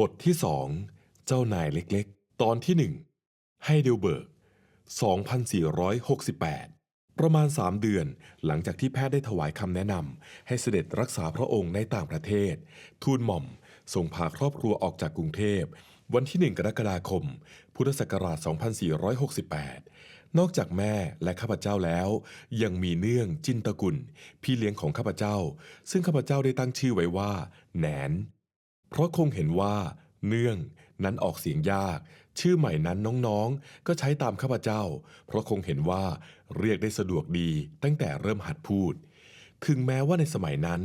บทที่สองเจ้านายเล็กๆ ตอนที่หนึ่งไฮเดลเบิร์ก 2468 ประมาณ 3 เดือนหลังจากที่แพทย์ได้ถวายคำแนะนำให้เสด็จรักษาพระองค์ในต่างประเทศ ทูลหม่อมส่งพาครอบครัวออกจากกรุงเทพ วันที่ 1 กรกฎาคม พุทธศักราช 2468 นอกจากแม่และข้าพเจ้าแล้ว ยังมีเนื่องจินตกุล พี่เลี้ยงของข้าพเจ้า ซึ่งข้าพเจ้าได้ตั้งชื่อไว้ว่า แหนน เพราะคงเห็นว่า เนื่องนั้นออกเสียงยาก ชื่อใหม่นั้นน้องๆ ก็ใช้ตามข้าพเจ้า เพราะคงเห็นว่าเรียกได้สะดวกดีตั้งแต่เริ่มหัดพูด ถึงแม้ว่าในสมัยนั้น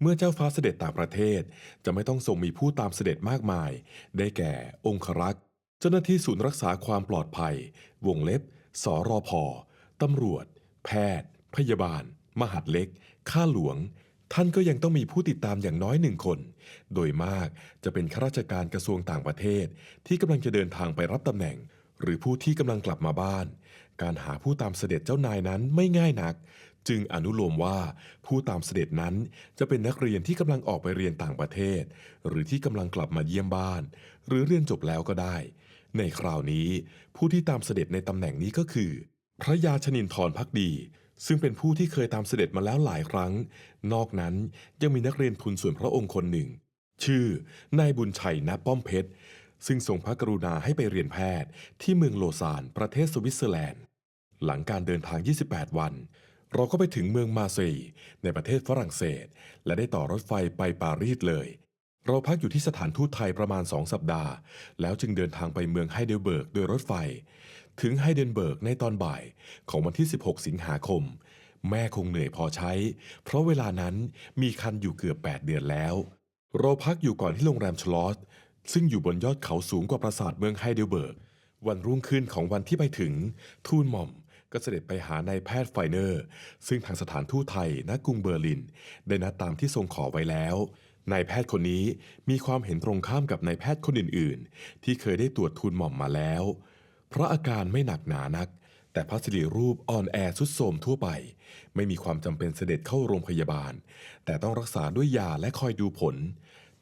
เมื่อเจ้าฟ้าเสด็จต่างประเทศ จะไม่ต้องทรงมีผู้ตามเสด็จมากมาย ได้แก่องครักษ์เจ้าหน้าที่ศูนย์รักษาความปลอดภัย วงเล็บ สรพตำรวจ แพทย์ พยาบาล มหาดเล็ก ข้าหลวง ท่านก็ยังต้องมีผู้ติดตามอย่างน้อยหนึ่งคน โดยมากจะเป็นข้าราชการกระทรวงต่างประเทศ ที่กำลังจะเดินทางไปรับตำแหน่ง หรือผู้ที่กำลังกลับมาบ้าน การหาผู้ตามเสด็จเจ้านายนั้นไม่ง่ายนัก จึงอนุโลมว่าผู้ตามเสด็จนั้นจะเป็นนักเรียนที่กำลังออกไปเรียนต่างประเทศ หรือที่กำลังกลับมาเยี่ยมบ้าน หรือเรียนจบแล้วก็ได้ ในคราวนี้ผู้ที่ตามเสด็จในตำแหน่งนี้ก็คือ พระยาชนินทรพักดี ซึ่งเป็นผู้ที่เคยตามเสด็จมาแล้วหลายครั้ง นอกนั้นยังมีนักเรียนทุนส่วนพระองค์คนหนึ่ง ชื่อนายบุญชัยณป้อมเพชร ซึ่งทรงพระกรุณาให้ไปเรียนแพทย์ที่เมืองโลซานประเทศสวิตเซอร์แลนด์ หลังการเดินทาง 28 วัน เราก็ไปถึงเมืองมาเซยในประเทศฝรั่งเศส และได้ต่อรถไฟไปปารีสเลย เราพักอยู่ที่สถานทูตไทยประมาณ2สัปดาห์ แล้วจึงเดินทางไปเมืองไฮเดลเบิร์กโดยรถไฟ ถึงไฮเดนเบิร์กในตอนบ่ายของวันที่ 16 สิงหาคม แม่คงเหนื่อยพอใช้ เพราะเวลานั้นมีคันอยู่เกือบ 8 เดือนแล้ว เราพักอยู่ก่อนที่โรงแรมชลอสซึ่งอยู่บนยอดเขาสูงกว่าปราสาทเมืองไฮเดลเบิร์ก วันรุ่งขึ้นของวันที่ไปถึง ทูลหม่อมก็เสด็จไปหานายแพทย์ไฟเนอร์ ซึ่งทางสถานทูตไทยณกรุงเบอร์ลิน ได้นัดตามที่ทรงขอไว้แล้วนายแพทย์คนนี้มีความเห็นตรงข้ามกับนายแพทย์คนอื่น ๆ ที่เคยได้ตรวจทูลหม่อมมาแล้ว เพราะอาการไม่หนักหนานัก แต่พระสิริรูปอ่อนแอสุดโทมทั่วไป ไม่มีความจำเป็นเสด็จเข้าโรงพยาบาล แต่ต้องรักษาด้วยยาและคอยดูผล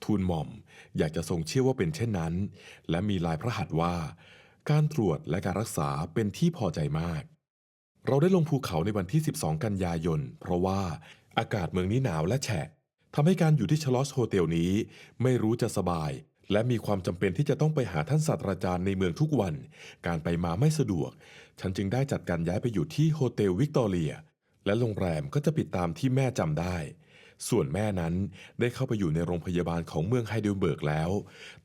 ทูลหม่อมอยากจะทรงเชื่อว่าเป็นเช่นนั้น และมีลายพระหัตถ์ว่า การตรวจและการรักษาเป็นที่พอใจมาก เราได้ลงภูเขาในวันที่ 12 กันยายน เพราะว่าอากาศเมืองนี้หนาวและแฉะทำให้การอยู่ที่ชลอสโฮเทลนี้ ไม่รู้จะสบาย และมีความจำเป็นที่จะต้องไปหาท่านศาสตราจารย์ในเมืองทุกวัน การไปมาไม่สะดวก ฉันจึงได้จัดการย้ายไปอยู่ที่โฮเทลวิกตอเรีย และโรงแรมก็จะปิดตามที่แม่จำได้ ส่วนแม่นั้นได้เข้าไปอยู่ในโรงพยาบาลของเมืองไฮเดลเบิร์กแล้ว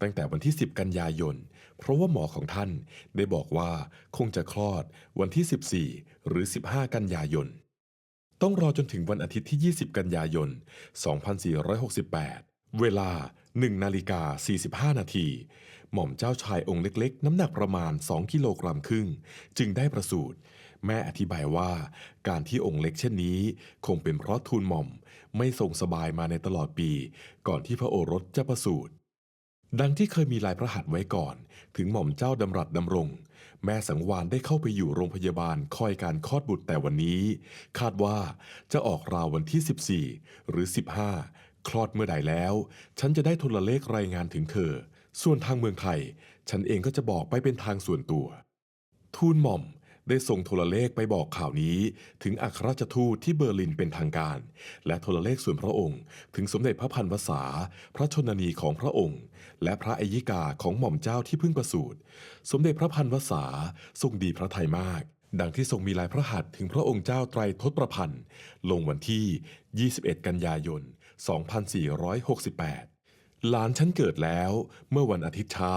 ตั้งแต่วันที่ 10 กันยายน เพราะว่าหมอของท่านได้บอกว่าคงจะคลอดวันที่ 14 หรือ 15 กันยายน ต้องรอจนถึงวันอาทิตย์ที่ 20 กันยายน 2468 เวลา 1นาฬิกา 45 นาที หม่อมเจ้าชายองค์เล็กๆ น้ำหนักประมาณ 2 กิโลกรัมครึ่ง จึงได้ประสูติ แม่อธิบายว่า การที่องค์เล็กเช่นนี้ คงเป็นเพราะทูลหม่อมไม่ทรงสบายมาในตลอดปี ก่อนที่พระโอรสจะประสูติดังที่เคยมีลายพระหัตถ์ไว้ก่อน ถึงหม่อมเจ้าดำรัสดำรง แม่สังวานได้เข้าไปอยู่โรงพยาบาลคอยการคลอดบุตรแต่วันนี้ คาดว่าจะออกราววันที่ 14 หรือ 15 คลอดเมื่อใดแล้ว ฉันจะได้โทรเลขรายงานถึงเธอ ส่วนทางเมืองไทย ฉันเองก็จะบอกไปเป็นทางส่วนตัว ทูลหม่อมได้ส่งโทรเลขไปบอกข่าวนี้ ถึงอัครราชทูตที่เบอร์ลินเป็นทางการ และโทรเลขส่วนพระองค์ ถึงสมเด็จพระพันวษา พระชนนีของพระองค์ และพระอัยยิกาของหม่อมเจ้าที่เพิ่งประสูติสมเด็จพระพันวษาทรงดีพระทัยมาก ดังที่ทรงมีลายพระหัตถ์ถึงพระองค์เจ้าไตรทศประพันธ์ ลงวันที่ 21 กันยายน 2468 หลานฉันเกิดแล้ว เมื่อวันอาทิตย์เช้า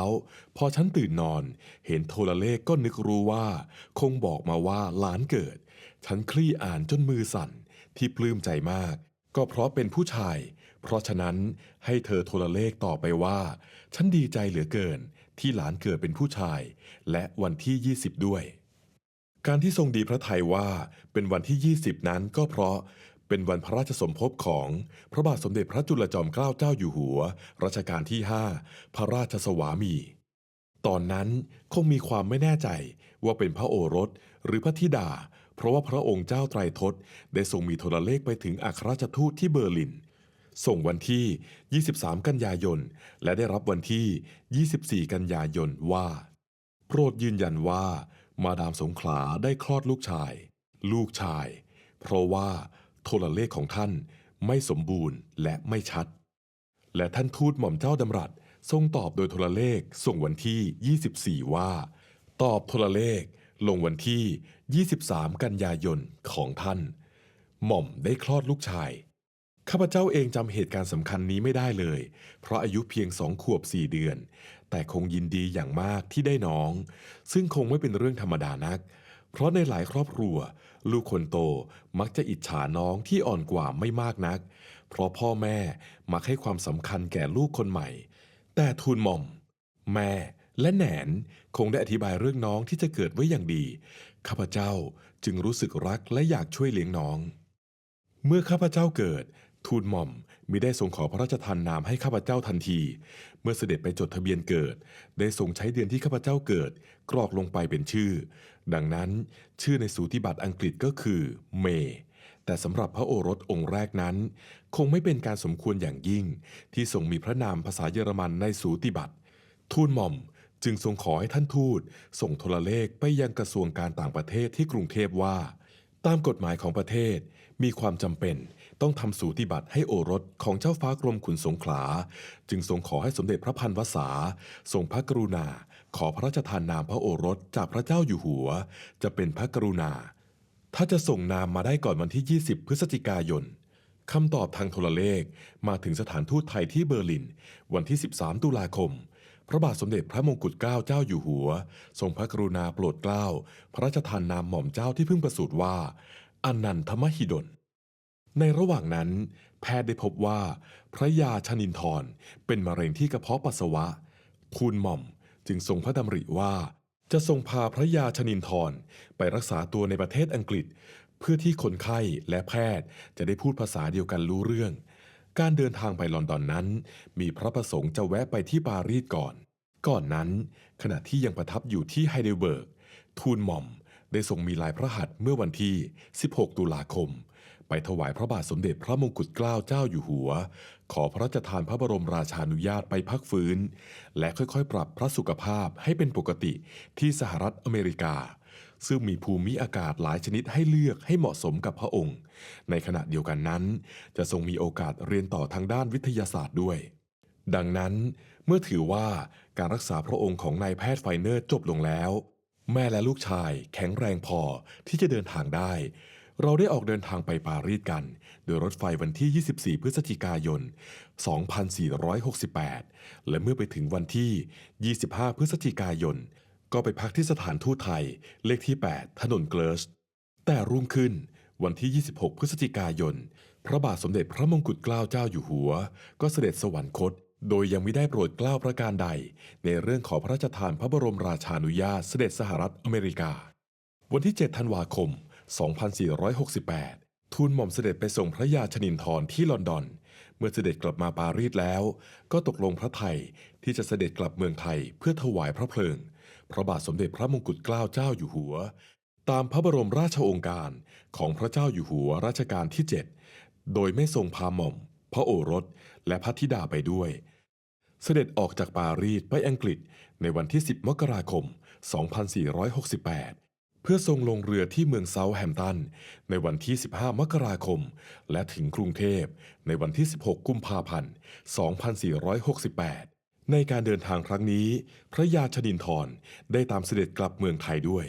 พอฉันตื่นนอน เห็นโทรเลขก็นึกรู้ว่า คงบอกมาว่าหลานเกิด ฉันคลี่อ่านจนมือสั่นที่ปลื้มใจมาก ก็เพราะเป็นผู้ชาย เพราะฉะนั้นให้เธอโทรเลขต่อไปว่า ฉันดีใจเหลือเกิน ที่หลานเกิดเป็นผู้ชาย และวันที่ 20 ด้วยการที่ทรงดีพระทัยว่าเป็นวันที่ 20 นั้นก็เพราะ เป็นวันพระราชสมภพของพระบาทสมเด็จพระจุลจอมเกล้าเจ้าอยู่หัว รัชกาลที่ 5 พระราชสวามี ตอนนั้นคงมีความไม่แน่ใจว่าเป็นพระโอรสหรือพระธิดา เพราะว่าพระองค์เจ้าไตรทศได้ทรงมีโทรเลขไปถึงอัครราชทูตที่เบอร์ลิน ส่งวันที่ 23 กันยายน และได้รับวันที่ 24 กันยายนว่า โปรดยืนยันว่า มาดามสงขลาได้คลอดลูกชาย ลูกชาย เพราะว่า โทรเลขของท่านไม่สมบูรณ์และไม่ชัด และท่านทูตหม่อมเจ้าดำรัสทรงตอบโดยโทรเลขส่งวันที่ 24 ว่า ตอบโทรเลขลงวันที่ 23 กันยายนของท่าน หม่อมได้คลอดลูกชาย ข้าพเจ้าเองจำเหตุการณ์สำคัญนี้ไม่ได้เลย เพราะอายุเพียงสองขวบสี่เดือน แต่คงยินดีอย่างมากที่ได้น้อง ซึ่งคงไม่เป็นเรื่องธรรมดานักเพราะในหลายครอบครัว ลูกคนโตมักจะอิจฉาน้องที่อ่อนกว่าไม่มากนัก เพราะพ่อแม่มักให้ความสำคัญแก่ลูกคนใหม่ แต่ทูลหม่อม แม่และแหนนคงได้อธิบายเรื่องน้องที่จะเกิดไว้อย่างดี ข้าพเจ้าจึงรู้สึกรักและอยากช่วยเลี้ยงน้อง เมื่อข้าพเจ้าเกิด ทูลหม่อม มิได้ทรงขอพระราชทานนามให้ข้าพเจ้าทันที เมื่อเสด็จไปจดทะเบียนเกิด ได้ทรงใช้เดือนที่ข้าพเจ้าเกิด กรอกลงไปเป็นชื่อ ดังนั้นชื่อในสูติบัตรอังกฤษก็คือเมย์แต่สำหรับพระโอรสองค์แรกนั้น คงไม่เป็นการสมควรอย่างยิ่ง ที่ทรงมีพระนามภาษาเยอรมันในสูติบัตรทูลหม่อมจึงทรงขอให้ท่านทูตส่งโทรเลขไปยังกระทรวงการต่างประเทศที่กรุงเทพว่า ตามกฎหมายของประเทศมีความจำเป็น ต้องทำสูติบัตรให้โอรสของเจ้าฟ้ากรมขุนสงขลา จึงทรงขอให้สมเด็จพระพันวษาทรงพระกรุณา ขอพระราชทานนามพระโอรสจากพระเจ้าอยู่หัว จะเป็นพระกรุณา ถ้าจะส่งนามมาได้ก่อนวันที่ 20 พฤศจิกายนคำตอบทางโทรเลขมาถึงสถานทูตไทยที่เบอร์ลิน วันที่ 13 ตุลาคม พระบาทสมเด็จพระมงกุฎเกล้าเจ้าอยู่หัว ทรงพระกรุณาโปรดเกล้า พระราชทานนามหม่อมเจ้าที่เพิ่งประสูติว่าอนันทมหิดล ในระหว่างนั้น แพทย์ได้พบว่า พระยาชนินทรเป็นมะเร็งที่กระเพาะปัสสาวะ ทูลหม่อมจึงทรงพระดำริว่า จะทรงพาพระยาชนินทรไปรักษาตัวในประเทศอังกฤษ เพื่อที่คนไข้และแพทย์จะได้พูดภาษาเดียวกันรู้เรื่อง การเดินทางไปลอนดอนนั้น มีพระประสงค์จะแวะไปที่ปารีสก่อน ก่อนนั้น ขณะที่ยังประทับอยู่ที่ไฮเดลเบิร์กทูลหม่อมได้ทรงมีลายพระหัตถ์เมื่อวันที่ 16 ตุลาคม ไปถวายพระบาทสมเด็จพระมงกุฎเกล้าเจ้าอยู่หัว ขอพระราชทานพระบรมราชานุญาตไปพักฟื้น และค่อยๆ ปรับพระสุขภาพให้เป็นปกติที่สหรัฐอเมริกา ซึ่งมีภูมิอากาศหลายชนิดให้เลือกให้เหมาะสมกับพระองค์ ในขณะเดียวกันนั้น จะทรงมีโอกาสเรียนต่อทางด้านวิทยาศาสตร์ด้วย ดังนั้น เมื่อถือว่าการรักษาพระองค์ของนายแพทย์ไฟเนอร์จบลงแล้ว แม่และลูกชายแข็งแรงพอที่จะเดินทางได้ เราได้ออกเดินทางไปปารีสกัน โดยรถไฟวันที่ 24 พฤศจิกายน 2468 และเมื่อไปถึงวันที่ 25 พฤศจิกายน ก็ไปพักที่สถานทูตไทย เลขที่ 8 ถนนเกลิร์สแต่รุ่งขึ้นวันที่ 26 พฤศจิกายน พระบาทสมเด็จพระมงกุฎเกล้าเจ้าอยู่หัว ก็เสด็จสวรรคต โดยยังไม่ได้โปรดเกล้าประการใด ในเรื่องขอพระราชทานพระบรมราชานุญาตเสด็จสหรัฐอเมริกา วันที่ 7 ธันวาคม 2468 ทูลหม่อมเสด็จไปส่งพระยาชนินทรที่ลอนดอน เมื่อเสด็จกลับมาปารีสแล้ว ก็ตกลงพระไทยที่จะเสด็จกลับเมืองไทยเพื่อถวายพระเพลิง พระบาทสมเด็จพระมงกุฎเกล้าเจ้าอยู่หัว ตามพระบรมราชโองการของพระเจ้าอยู่หัวรัชกาลที่ 7 โดยไม่ทรงพาหม่อม พระโอรสและพระธิดาไปด้วยเสด็จออกจากปารีสไปอังกฤษในวันที่ 10 มกราคม 2468 พื่อทรงลงเรือที่เมืองเซาแฮมตัน ในวันที่ 15 มกราคม และถึงกรุงเทพในวันที่ 16 กุมภาพันธ์ 2468 ในการเดินทางครั้งนี้ พระยาชนินทรได้ตามเสด็จกลับเมืองไทยด้วย